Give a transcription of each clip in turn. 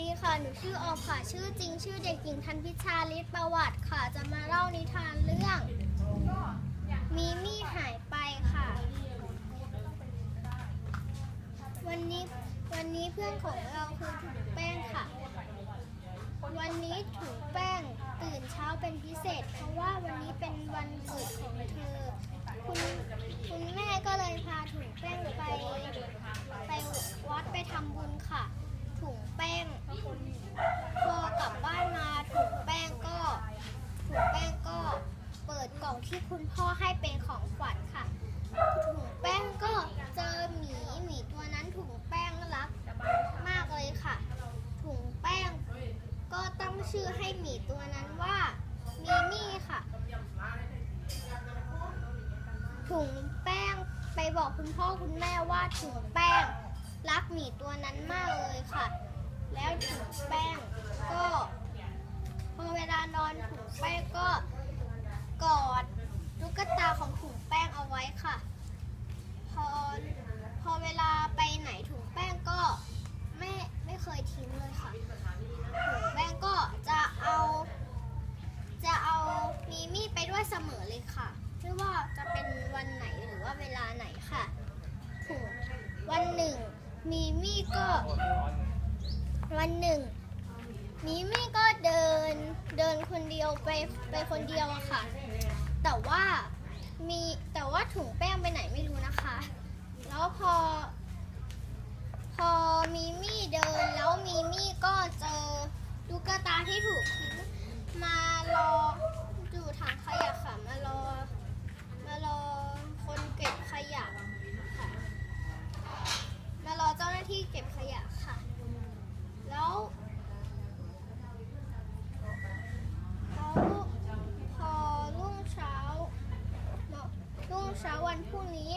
ดีค่ะ หนูชื่อออมค่ะ ชื่อจริง ชื่อเด็กหญิงทันพิชาลิศประวัติค่ะ จะมาเล่านิทานเรื่อง มีมี่หายไปค่ะ วันนี้วันนี้เพื่อนของเราคือถุงแป้งค่ะ วันนี้ถุงแป้งตื่นเช้าเป็นพิเศษ เพราะว่าวันนี้เป็นวันเกิดของเธอ คุณคุณแม่ก็เลยพาถุงแป้งไป ไปวัดไปทำบุญค่ะ ถุงแป้งพอกลับบ้านมาถุงแป้งก็ถุงแป้งก็เปิดกล่องที่คุณ พ่อให้เป็นของขวัญค่ะ ถุงแป้งก็เจอหมีหมีตัวนั้นถุงแป้งรักมากเลยค่ะ ถุงแป้งก็ตั้งชื่อให้หมีตัวนั้นว่ามีมี่ค่ะ ถุงแป้งไปบอกคุณพ่อคุณแม่ว่าถุงแป้งรักหมีตัวนั้นมากเลยค่ะ แล้วถุงแป้งก็พอเวลานอนถุงแป้งก็กอด กตาของถุงแป้งเอาไว้ค่ะ พอพอเวลาไปไหนถุงแป้งก็ไม่ไม่เคยทิ้งเลยค่ะ ถุงแป้งก็จะเอา จะเอามีมี่ไปด้วยเสมอเลยค่ะไม่ว่าจะเป็นวันไหนหรือว่าเวลาไหนค่ะถุงวันหนึ่ง มีมี่ก็ วันหนึ่งมีมี่ก็เดินเดินคนเดียวไปไปคนเดียวอะค่ะ แต่ว่ามีแต่ว่า ถุงแป้งไปไหนไม่รู้นะคะ แล้วพอ พอมีมี่เดินแล้วมีมี่ก็เจอตุ๊กตาที่ถูกทิ้งมารออยู่ถังขยะค่ะมารอ มารอคนเก็บขยะค่ะ มารอเจ้าหน้าที่เก็บขยะค่ะ แล้วแล้วพอรุ่งเช้ารุ่งเู่นี้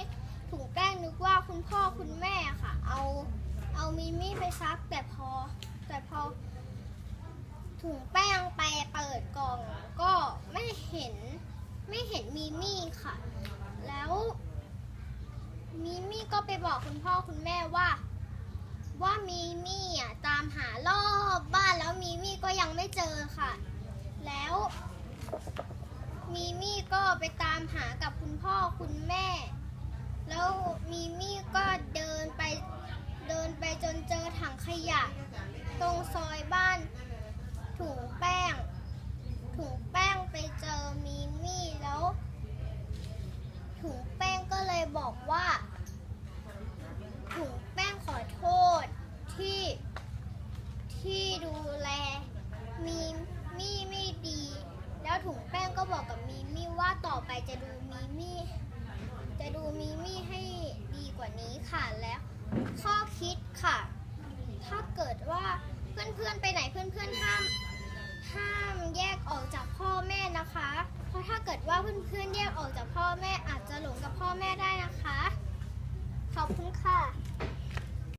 ถุงแป้งนึกว่าคุณพ่อคุณแม่ค่ะ เอาเอามิมี่ไปซักแต่พอ แต่พอ ถุงแป้งไปเปิดกล่อง ก็ไม่เห็นไม่เห็นมิมี่ค่ะ แล้วมิมี่ก็ไปบอกคุณพ่อคุณแม่ว่า ว่ามีมี่อะตามหารอบบ้านแล้วมีมี่ก็ยังไม่เจอค่ะ แล้ว มี่ก็ไปตามหากับคุณพ่อคุณแม่ แล้วมีมี่ก็เดินไปเดินไปจนเจอถังขยะ ตรงซอยบ้านถุงแป้ง ถุงแป้งไปเจอมีมี่แล้ว ถุงแป้งก็เลยบอกว่า ถุงแป้งขอโทษที่ที่ดูแล มีมี่ไม่ดี แล้วถุงแป้งก็บอกกับมีมี่ว่าต่อไป จะดูมีมี่จะดูมีมี่ให้ดีกว่านี้ค่ะแล้วข้อคิดค่ะ ถ้าเกิดว่าเพื่อนๆไปไหนเพื่อนๆห้าม ห้ามแยกออกจากพ่อแม่นะคะ เพราะถ้าเกิดว่าเพื่อนๆแยกออกจากพ่อแม่อาจจะหลงกับพ่อแม่ได้นะคะ ขอบคุณค่ะ